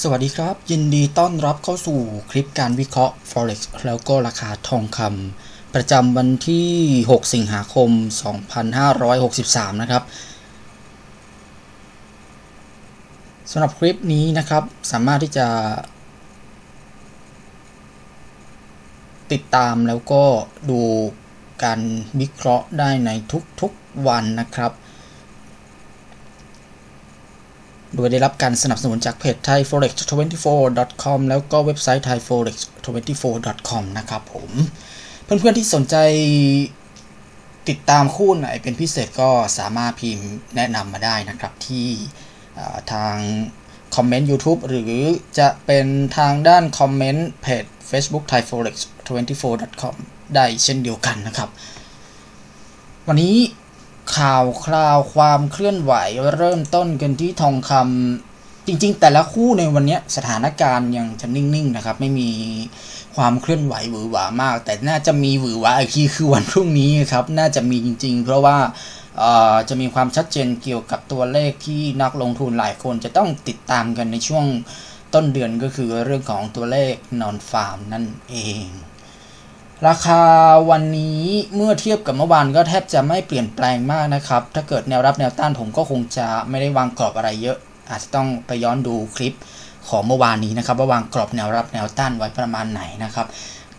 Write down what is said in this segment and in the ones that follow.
สวัสดีครับ ยินดีต้อนรับเข้าสู่คลิปการวิเคราะห์ Forex แล้วก็ราคาทองคำประจำวันที่ 6 สิงหาคม 2563 นะครับสำหรับคลิปนี้นะครับสามารถที่จะ ติดตามแล้วก็ดูการวิเคราะห์ได้ในทุกๆวันนะครับ โดยได้รับการสนับสนุนจากเพจ thaiforex24.com แล้วก็เว็บไซต์ thaiforex24.com นะครับผม เพื่อนๆที่สนใจติดตามคู่ไหนเป็นพิเศษก็สามารถพิมพ์แนะนำมาได้นะครับที่ทางคอมเมนต์ YouTube หรือจะเป็นทางด้านคอมเมนต์เพจ Facebook thaiforex24.com ได้เช่นเดียวกันนะครับ วันนี้ ข่าวคราวความเคลื่อนไหวเริ่มต้นกันที่ทองคำจริง ๆ แต่ละคู่ในวันนี้สถานการณ์ยังจะนิ่งๆนะครับ ไม่มีความเคลื่อนไหวหวือหวามาก แต่น่าจะมีหวือหวาอีกทีคือวันพรุ่งนี้ครับน่าจะมีจริง ๆ เพราะว่าจะมีความชัดเจนเกี่ยวกับตัวเลขที่นักลงทุนหลายคนจะต้องติดตามกันในช่วงต้นเดือนก็คือเรื่องของตัวเลขนอนฟาร์มนั่นเอง ราคาวันนี้เมื่อเทียบกับเมื่อวานก็แทบจะไม่เปลี่ยนแปลงมากนะครับ ถ้าเกิดแนวรับแนวต้านผมก็คงจะไม่ได้วางกรอบอะไรเยอะ อาจจะต้องไปย้อนดูคลิปของเมื่อวานนี้นะครับว่าวางกรอบแนวรับแนวต้านไว้ประมาณไหนนะครับ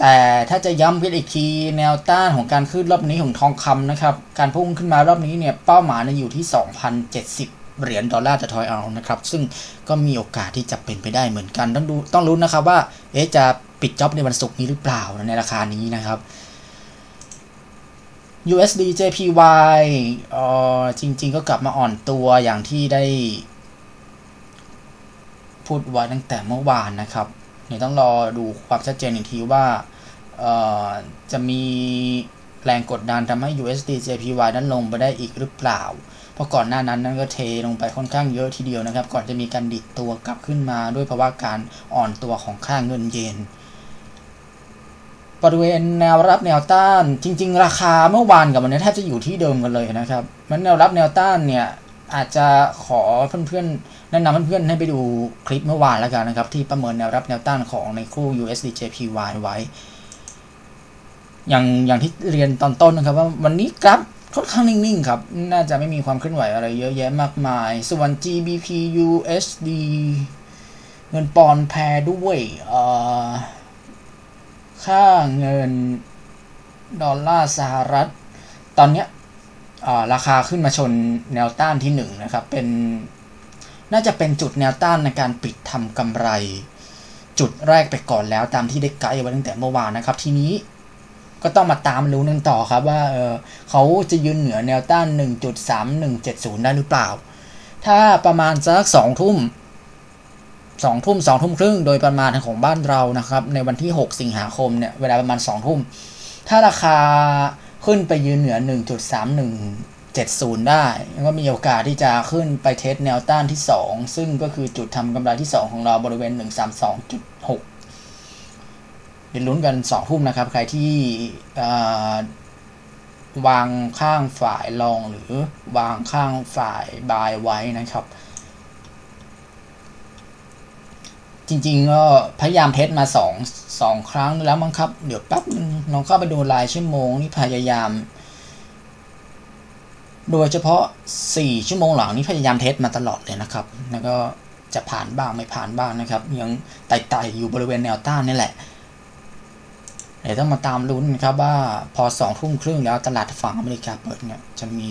แต่ถ้าจะย้ำอีกทีแนวต้านของการขึ้นรอบนี้ของทองคำนะครับ การพุ่งขึ้นมารอบนี้เนี่ยเป้าหมายอยู่ที่ 2,070เหรียญดอลลาร์ต่อทอยเอานะครับ ซึ่งก็มีโอกาสที่จะเป็นไปได้เหมือนกัน ต้องดูต้องรู้นะครับว่าเอ๊จะ ปิดจ็อบในวันศุกร์นี้หรือเปล่าในราคานี้นะครับ USD JPY ออจริง ๆ ก็กลับมาอ่อนตัวอย่างที่ได้ พูดไว้ตั้งแต่เมื่อวานนะครับเดี๋ยวต้องรอดูความชัดเจนอีกทีว่าจะมีแรงกดดันทำให้ USD JPY นั้นลงไปได้อีกหรือเปล่า เพราะก่อนหน้านั้นนั้นก็เทลงไปค่อนข้างเยอะทีเดียวนะครับ ก่อนจะมีการดิดตัวกลับขึ้นมาด้วยภาวะการอ่อนตัวของค่าเงินเยน บริเวณแนวรับแนวต้าน จริง ๆ ราคาเมื่อวานกับวันนี้แทบจะอยู่ที่เดิมกันเลยนะครับมันแนวรับแนวต้านเนี่ยอาจจะขอเพื่อนๆแนะนำเพื่อนๆให้ไปดูคลิปเมื่อวานแล้วกันนะครับ ที่ประเมินแนวรับแนวต้านของในคู่ USD JPY ไว้ อย่างอย่างที่เรียนตอนต้นนะครับว่าวันนี้กราฟค่อนข้างนิ่งๆครับ น่าจะไม่มีความเคลื่อนไหวอะไรเยอะแยะมากมาย ส่วน GBP USD เงินปอนแพรด้วยเอ่อ ค่าเงินดอลลาร์สหรัฐ ตอนนี้ราคาขึ้นมาชนแนวต้านที่1นนะครับ เป็นน่าจะเป็นจุดแนวต้านในการปิดทำกำไร จุดแรกไปก่อนแล้วตามที่ได้ไกด์ไว้ตั้งแต่เมื่อวานนะครับ ทีนี้ก็ต้องมาตามรู้นึงต่อครับว่าเเขาจะยืนเหนือแนวต้าน 1.3170 ได้หรือเปล่า ถ้าประมาณสักสองทุ่ม สองทุ่มสองทุ่มครึ่งโดยประมาณของบ้านเรานะครับ ในวันที่ 6 สิงหาคมเนี่ยเวลาประมาณ2ทุ่ม ถ้าราคาขึ้นไปยืนเหนือ 1.3170 ได้ก็มีโอกาสที่จะขึ้นไปเทสแนวต้านที่ 2 ซึ่งก็คือจุดทำกำไรที่ 2 ของเราบริเวณ 132.6 เดี๋ยวลุ้นกัน 2 ทุ่มนะครับ ใครที่วางข้างฝ่ายลองหรือวางข้างฝ่ายบายไว้นะครับ จริงๆก็พยายามเทสมาสองสองครั้งแล้วมั้งครับ เดี๋ยวแป๊บนึงลองเข้าไปดูรายชั่วโมงนี่พยายาม โดยเฉพาะ 4 ชั่วโมงหลังนี่พยายามเทสมาตลอดเลยนะครับ แล้วก็จะผ่านบ้างไม่ผ่านบ้างนะครับ ยังไต่ๆอยู่บริเวณแนวต้านนี่แหละเดี๋ยวต้องมาตามลุ้นครับว่าพอสองทุ่มครึ่งแล้วตลาดฝั่งอเมริกาเปิดเนี่ยจะมี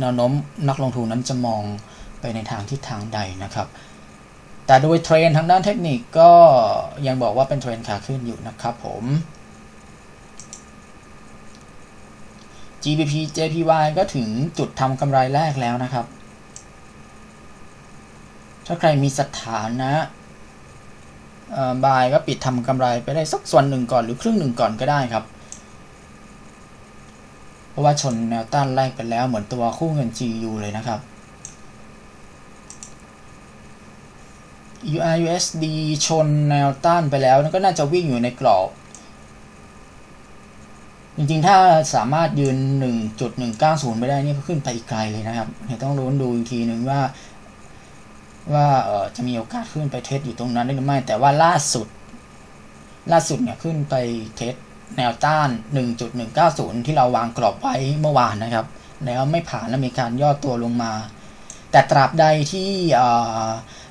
แนวโน้มนักลงทุนนั้นจะมองไปในทางทิศทางใดนะครับ แต่โดยเทรนทางด้านเทคนิคก็ยังบอกว่าเป็นเทรนขาขึ้นอยู่นะครับผม GBP JPY ก็ถึงจุดทำกำไรแรกแล้วนะครับ ถ้าใครมีสถานะบายก็ปิดทำกำไรไปได้สักส่วนหนึ่งก่อนหรือครึ่งหนึ่งก่อนก็ได้ครับ เพราะว่าชนแนวต้านแรกไปแล้วเหมือนตัวคู่เงิน GU เลยนะครับ URUSD ชนแนวต้านไปแล้วก็น่าจะวิ่งอยู่ในกรอบ จริงๆ ถ้าสามารถยืน 1.190 ไปได้นี่ก็ขึ้นไปอีกไกลเลยนะครับเดี๋ยวต้องรู้นดูอีกทีหนึ่งว่า ว่าเออจะมีโอกาสขึ้นไปเทสอยู่ตรงนั้นได้หรือไม่ แต่ว่าล่าสุด ล่าสุดเนี่ยขึ้นไปเทสแนวต้าน 1.190 ที่เราวางกรอบไว้เมื่อวานนะครับ แล้วไม่ผ่านแล้วมีการย่อตัวลงมา แต่ตราบใดที่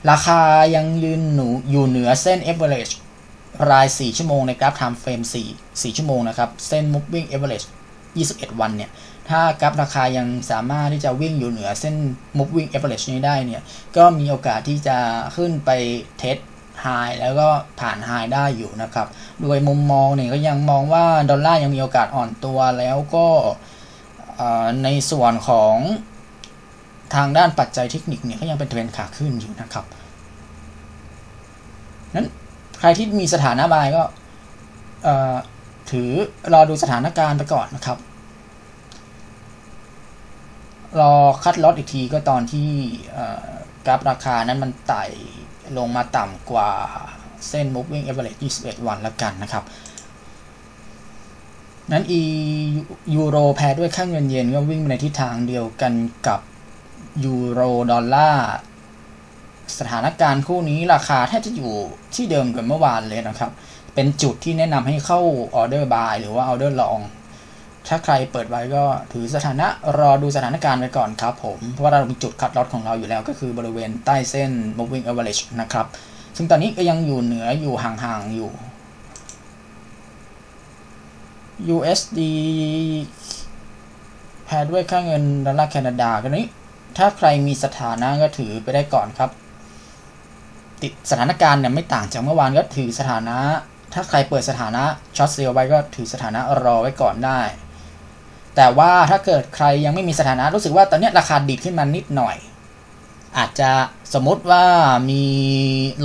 ราคายังยืนหนูอยู่เหนือเส้น average ราย 4 ชั่วโมงในกราฟ time frame 4 4 ชั่วโมงนะครับ เส้น moving average 21 วันเนี่ย ถ้ากราฟราคายังสามารถที่จะวิ่งอยู่เหนือเส้น moving average นี้ได้เนี่ย ก็มีโอกาสที่จะขึ้นไปเทส high แล้วก็ผ่าน high ได้อยู่นะครับ โดยมุมมองเนี่ยก็ยังมองว่า ดอลลาร์ยังมีโอกาสอ่อนตัวแล้วก็ในส่วนของ ทางด้านปัจจัยเทคนิคเนี่ยก็ยังเป็นเทรนขาขึ้นอยู่นะครับนั้นใครที่มีสถานะบายก็ถือรอดูสถานการณ์ไปก่อนนะครับ รอคัดลอตอีกทีก็ตอนที่กราฟราคานั้นมันไต่ลงมาต่ำกว่าเส้น moving average 21 วันแล้วกันนะครับ นั้นอียูโรแพ้ด้วยค่าเงินเยนก็วิ่งในทิศทางเดียวกันกับ ยูโรดอลลาร์สถานการณ์คู่นี้ราคาแทบจะอยู่ที่เดิมกับเมื่อวานเลยนะครับ เป็นจุดที่แนะนำให้เข้าออเดอร์บายหรือว่าออเดอร์ลอง ถ้าใครเปิดไว้ก็ถือสถานะรอดูสถานการณ์ไปก่อนครับผม เพราะว่าเรามีจุดคัดลอตของเราอยู่แล้วก็คือบริเวณใต้เส้น moving average นะครับ ซึ่งตอนนี้ก็ยังอยู่เหนืออยู่ห่างๆอยู่ USD แพ้ด้วยค่าเงินดอลลาร์แคนาดากันนี้ ถ้าใครมีสถานะก็ถือไปได้ก่อนครับ ติดสถานการณ์เนี่ยไม่ต่างจากเมื่อวานก็ถือสถานะ ถ้าใครเปิดสถานะช็อตเซลไว้ก็ถือสถานะรอไว้ก่อนได้ แต่ว่าถ้าเกิดใครยังไม่มีสถานะรู้สึกว่าตอนนี้ราคาดีดขึ้นมานิดหน่อย อาจจะสมมติว่ามี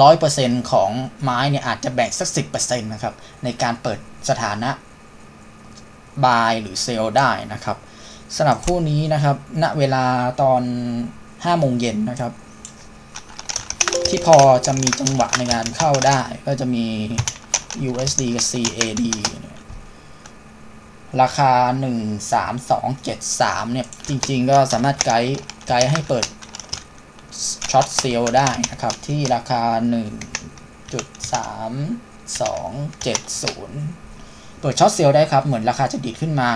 ร้อยเปอร์เซ็นของไม้เนี่ยอาจจะแบ่งสักสิบเปอร์เซ็นต์นะครับในการเปิดสถานะบายหรือเซลได้นะครับ สำหรับคู่นี้นะครับ ณ เวลาตอน5โมงเย็นนะครับ ที่พอจะมีจังหวะในการเข้าได้ ก็จะมี USD กับ CAD ราคา 13273 เนี่ย จริง ๆ ก็สามารถไกด์ไกด์ให้เปิดช็อตเซลได้นะครับ ที่ราคา 1.3270 เปิดช็อตเซลได้ครับ เหมือนราคาจะดีดขึ้นมา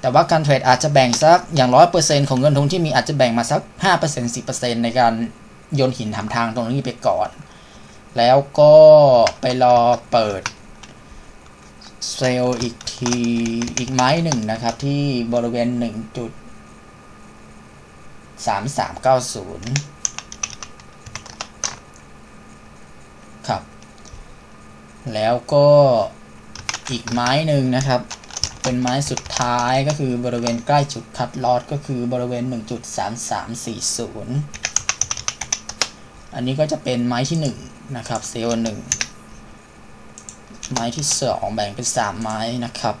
แต่ว่าการเทรดอาจจะแบ่งสักอย่าง100%ของเงินทุนที่มีอาจจะแบ่งมาสัก5% 10%ในการโยนหินถามทางตรงนี้ไปก่อน แล้วก็ไปรอเปิดเซลล์อีกทีอีกไม้หนึ่งนะครับ ที่บริเวณ1.3390ครับ แล้วก็อีกไม้หนึ่งนะครับ เป็นไม้สุดท้ายก็คือบริเวณใกล้จุดคัดลอดก็คือบริเวณ 1.3340 อันนี้ก็จะเป็นไม้ที่ 1 นะครับเซลล์1ไม้ที่ 2 แบ่งเป็น 3 ไม้นะครับ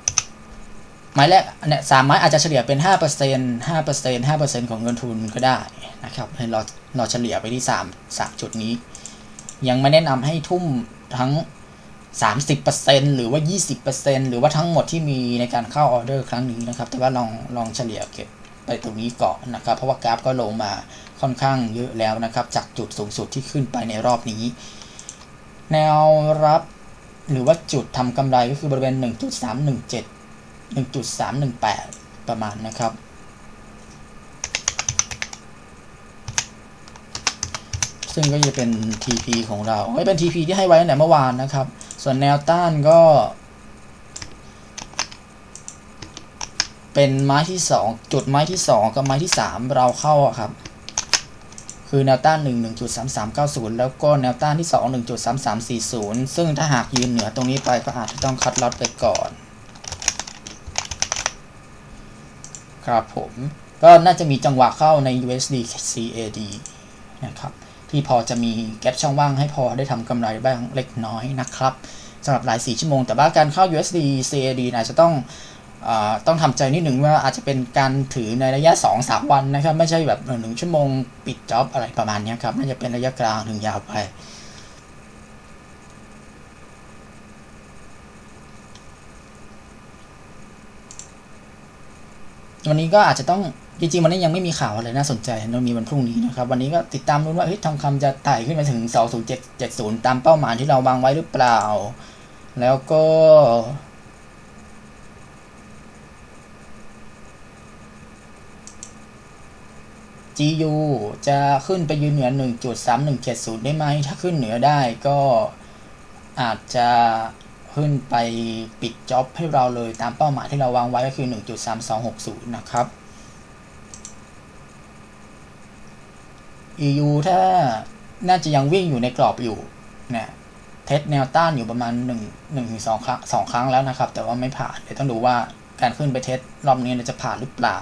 ไม้แรกเนี่ยสามไม้อาจจะเฉลี่ยเป็น 5% 5% 5%ของเงินทุนก็ได้นะครับให้เราเราเฉลี่ยไปที่ 3 3 จุดนี้ ยังไม่แนะนำให้ทุ่มทั้ง 30%หรือว่า 20%หรือว่าทั้งหมดที่มีในการเข้าออเดอร์ครั้งนี้นะครับ แต่ว่าลองลองเฉลี่ยเก็บไปตรงนี้ก่อนนะครับ เพราะว่ากราฟก็ลงมาค่อนข้างเยอะแล้วนะครับ จากจุดสูงสุดที่ขึ้นไปในรอบนี้ แนวรับหรือว่าจุดทำกำไรก็คือบริเวณ 1.317 1.318 ประมาณนะครับซึ่งก็จะเป็น TP ของเราไม่เป็น TP ที่ให้ไว้ตั้งแต่เมื่อวานนะครับ ส่วนแนวต้านก็ เป็นไม้ที่2จุดไม้ที่2กับไม้ที่3เราเข้าครับ คือแนวต้าน 1 1.3390 แล้วก็แนวต้านที่ 2 1.3340 ซึ่งถ้าหากยืนเหนือตรงนี้ไปก็อาจจะต้องคัดล็อตไปก่อน ครับผมก็น่าจะมีจังหวะเข้าใน USD CAD นะครับ ที่พอจะมีแกลบช่องว่างให้พอได้ทำกำไรบ้างเล็กน้อยนะครับสำหรับหลาย 4 ชั่วโมง แต่ว่าการเข้า USD CAD อาจจะต้องต้องทำใจนิดหนึ่งว่าอาจจะเป็นการถือในระยะ 2-3 วันนะครับ ไม่ใช่แบบหนึ่งชั่วโมงปิดจ็อบอะไรประมาณนี้ครับน่าจะเป็นระยะกลางถึงยาวไปวันนี้ก็อาจจะต้อง จริงๆวันนี้ยังไม่มีข่าวอะไรน่าสนใจเรามีวันพรุ่งนี้นะครับ วันนี้ก็ติดตามลุ้นว่าเฮ้ยทองคำจะไต่ขึ้นมาถึง 20770 ตามเป้าหมายที่เราวางไว้หรือเปล่า แล้วก็ GU จะขึ้นไปยืนเหนือ 1.3170 ได้ไหม ถ้าขึ้นเหนือได้ก็อาจจะขึ้นไปปิดจ็อบให้เราเลยตามเป้าหมายที่เราวางไว้ก็คือ 1.3260 นะครับ EU ถ้าน่าจะยังวิ่งอยู่ในกรอบอยู่เนี่ยเทสแนวต้านอยู่ประมาณ1 1ถึง2ครั้ง2ครั้งแล้วนะครับ แต่ว่าไม่ผ่านเดี๋ยวต้องดูว่าการขึ้นไปเทสรอบนี้จะผ่านหรือเปล่า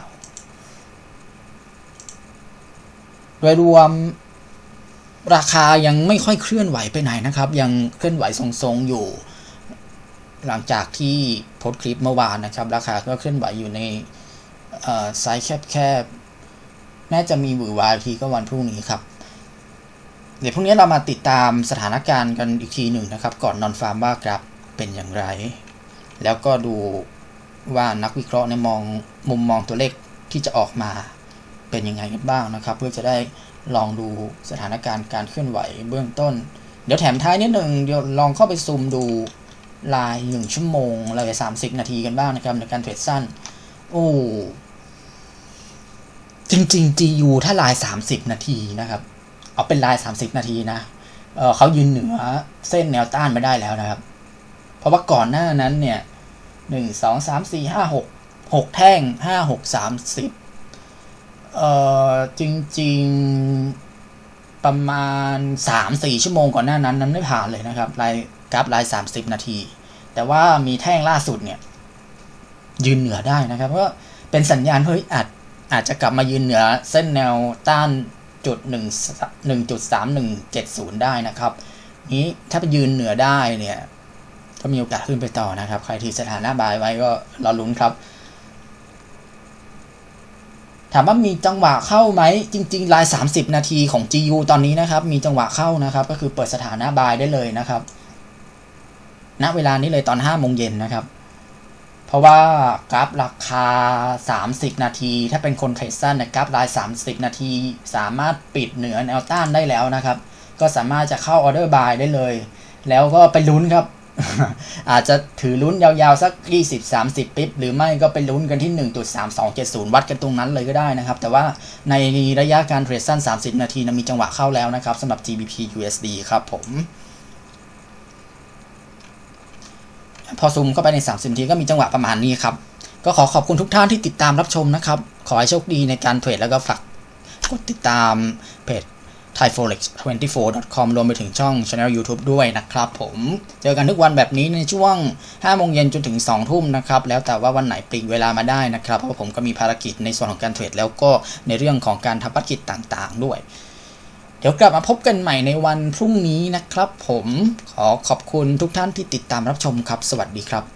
โดยรวมราคายังไม่ค่อยเคลื่อนไหวไปไหนนะครับ ยังเคลื่อนไหวทรงๆอยู่ หลังจากที่โพสคลิปเมื่อวานนะครับ ราคาก็เคลื่อนไหวอยู่ในไซส์แคบๆ น่าจะมีบือวาทีก็วันพรุ่งนี้ครับ เดี๋ยวพรุ่งนี้เรามาติดตามสถานการณ์กันอีกทีหนึ่งนะครับ ก่อนนอนฟาร์มว่ากราฟเป็นอย่างไร แล้วก็ดูว่านักวิเคราะห์ในมองมุมมองตัวเลขที่จะออกมาเป็นยังไงกันบ้างนะครับ เพื่อจะได้ลองดูสถานการณ์การเคลื่อนไหวเบื้องต้น เดี๋ยวแถมท้ายนิดหนึ่งเดี๋ยวลองเข้าไปซูมดูลายหนึ่งชั่วโมงลายสามสิบนาทีกันบ้างนะครับในการเทรดสั้น โอ้ จริงๆ GU ถ้าลาย 30 นาทีนะครับ เอาเป็นลาย 30 นาทีนะเเขายืนเหนือเส้นแนวต้านไม่ได้แล้วนะครับ เพราะว่าก่อนหน้านั้นเนี่ยหนึ่งสองสามสี่ห้าหกหกแท่งห้าหกสามสิบเอ่อจริงๆประมาณสามสี่ชั่วโมงก่อนหน้านั้นนั้นไม่ผ่านเลยนะครับลายกราฟลายสามสิบนาที แต่ว่ามีแท่งล่าสุดเนี่ย ยืนเหนือได้นะครับก็เป็นสัญญาณเฮ้ยอาจ อาจจะกลับมายืนเหนือเส้นแนวต้านจุดหนึ่งหนึ่งจุดสามหนึ่งเจ็ดศูนย์ได้นะครับ นี้ถ้าไปยืนเหนือได้เนี่ยก็มีโอกาสขึ้นไปต่อนะครับ ใครที่สถานะบายไว้ก็รอลุ้นครับ ถามว่ามีจังหวะเข้าไหม จริงๆลาย 30 นาทีของ GU ตอนนี้นะครับ มีจังหวะเข้านะครับ ก็คือเปิดสถานะบายได้เลยนะครับ ณ เวลานี้เลยตอน5โมงเย็นนะครับ เพราะว่ากราฟราคา 30 นาที ถ้าเป็นคนเทรดสั้นนะกราฟลาย 30 นาที สามารถปิดเหนือแนวต้านได้แล้วนะครับ ก็สามารถจะเข้าออเดอร์บายได้เลย แล้วก็ไปลุ้นครับ อาจจะถือลุ้นยาวๆ สัก 20-30 ปิ๊บหรือไม่ก็ไปลุ้นกันที่ 1.3270 วัดกันตรงนั้นเลยก็ได้นะครับ แต่ว่าในระยะการเทรดสั้น 30 นาทีนะมีจังหวะเข้าแล้วนะครับสำหรับ GBP USD ครับผม พอซูมเข้าไปใน 30นาทีก็มีจังหวะประมาณนี้ครับ ก็ขอขอบคุณทุกท่านที่ติดตามรับชมนะครับ ขอให้โชคดีในการเทรดแล้วก็ฝากกดติดตามเพจ thaiforex24.com รวมไปถึงช่อง channel YouTube ด้วยนะครับผม เจอกันทุกวันแบบนี้ในช่วง 5 โมงเย็นจนถึง 2 ทุ่มนะครับ แล้วแต่ว่าวันไหนปลีกเวลามาได้นะครับ เพราะผมก็มีภารกิจในส่วนของการเทรดแล้วก็ในเรื่องของการทำภารกิจต่างๆ ด้วย ดี๋ยวกลับมาพบกันใหม่ในวันพรุ่งนี้นะครับผมขอขอบคุณทุกท่านที่ติดตามรับชมครับ สวัสดีครับ